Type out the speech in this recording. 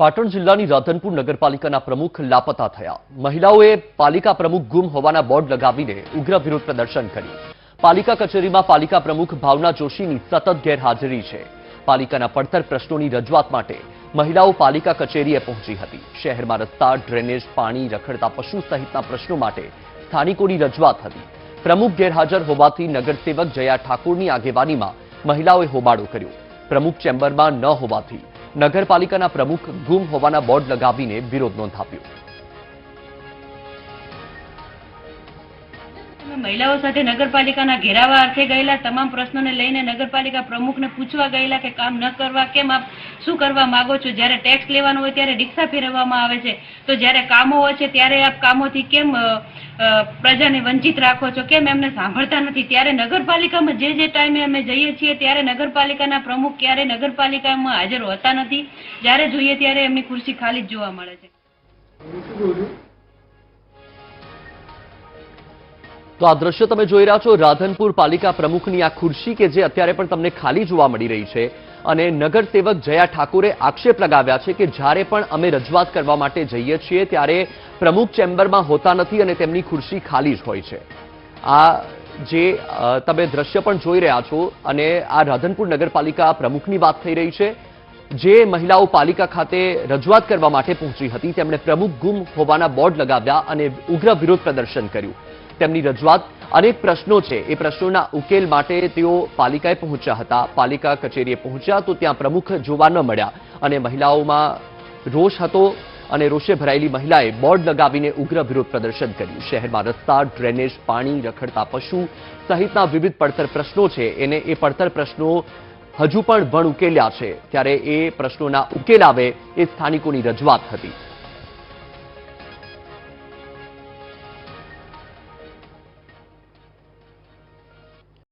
પાટણ જિલ્લાની રાધનપુર નગરપાલિકાના પ્રમુખ લાપતા થયા. મહિલાઓએ પાલિકા પ્રમુખ ગુમ હોવાના બોર્ડ લગાવીને ઉગ્ર વિરોધ પ્રદર્શન કર્યું. પાલિકા કચેરીમાં પાલિકા પ્રમુખ ભાવના જોશીની સતત ગેરહાજરી છે. પાલિકાના પડતર પ્રશ્નોની રજૂઆત માટે મહિલાઓ પાલિકા કચેરીએ પહોંચી હતી. શહેરમાં રસ્તા, ડ્રેનેજ, પાણી, રખડતા પશુ સહિતના પ્રશ્નો માટે સ્થાનિકોની રજૂઆત હતી. પ્રમુખ ગેરહાજર હોવાથી નગરસેવક જયા ઠાકોરની આગેવાનીમાં મહિલાઓએ હોબાળો કર્યો. પ્રમુખ ચેમ્બરમાં ન હોવાથી નગરપાલિકાના પ્રમુખ ગુમ હોવાના બોર્ડ લગાવીને વિરોધ નોંધાવ્યો. મહિલાઓ સાથે નગરપાલિકાના ઘેરાવા અર્થે ગયેલા તમામ પ્રશ્નોને લઈને નગરપાલિકા પ્રમુખને પૂછવા ગયેલા કે કામ ન કરવા કેમ આપ શું કરવા માંગો છો? જ્યારે ટેક્સ લેવાનો હોય ત્યારે રિક્ષા ફેરવવામાં આવે છે. તો જ્યારે કામો હોય છે ત્યારે આપ કામોથી કેમ પ્રજાને વંચિત રાખો છો. કેમ એમને સાંભળતા નથી? ત્યારે નગરપાલિકામાં જે જે ટાઈમે અમે જઈએ છીએ, ત્યારે નગરપાલિકાના પ્રમુખ ક્યારે નગરપાલિકામાં હાજર હોતા નથી? જ્યારે જોઈએ ત્યારે એમની ખુરશી ખાલી જ જોવા મળે છે? તો આ દ્રશ્ય તમે જોઈ રહ્યા છો, રાધનપુર પાલિકા પ્રમુખની આ ખુરશી કે જે અત્યારે પણ તમને ખાલી જોવા મળી રહી છે. અને નગરસેવક જયા ઠાકોરે આક્ષેપ લગાવ્યા છે કે જ્યારે પણ અમે રજૂઆત કરવા માટે જઈએ છીએ, ત્યારે પ્રમુખ ચેમ્બરમાં હોતા નથી અને તેમની ખુરશી ખાલી જ હોય છે. આ જે તમે દ્રશ્ય પણ જોઈ રહ્યા છો અને આ રાધનપુર નગરપાલિકા પ્રમુખની વાત થઈ રહી છે. જે મહિલાઓ પાલિકા ખાતે રજૂઆત કરવા માટે પહોંચી હતી, તેમણે પ્રમુખ ગુમ હોવાના બોર્ડ લગાવ્યા અને ઉગ્ર વિરોધ પ્રદર્શન કર્યું. તેમની રજૂઆત અનેક પ્રશ્નો છે. એ પ્રશ્નોના ઉકેલ માટે તેઓ પાલિકાએ પહોંચ્યા હતા. પાલિકા કચેરીએ પહોંચ્યા તો ત્યાં પ્રમુખ જોવા ન મળ્યા અને મહિલાઓમાં રોષ હતો અને રોષે ભરાયેલી મહિલાએ બોર્ડ લગાવીને ઉગ્ર વિરોધ પ્રદર્શન કર્યું. શહેરમાં રસ્તા, ડ્રેનેજ, પાણી, રખડતા પશુ સહિતના વિવિધ પડતર પ્રશ્નો છે. એને એ પડતર પ્રશ્નો હજુ પણ વણ ઉકેલ્યા છે. ત્યારે એ પ્રશ્નોના ઉકેલ આવે એ સ્થાનિકોની રજૂઆત હતી.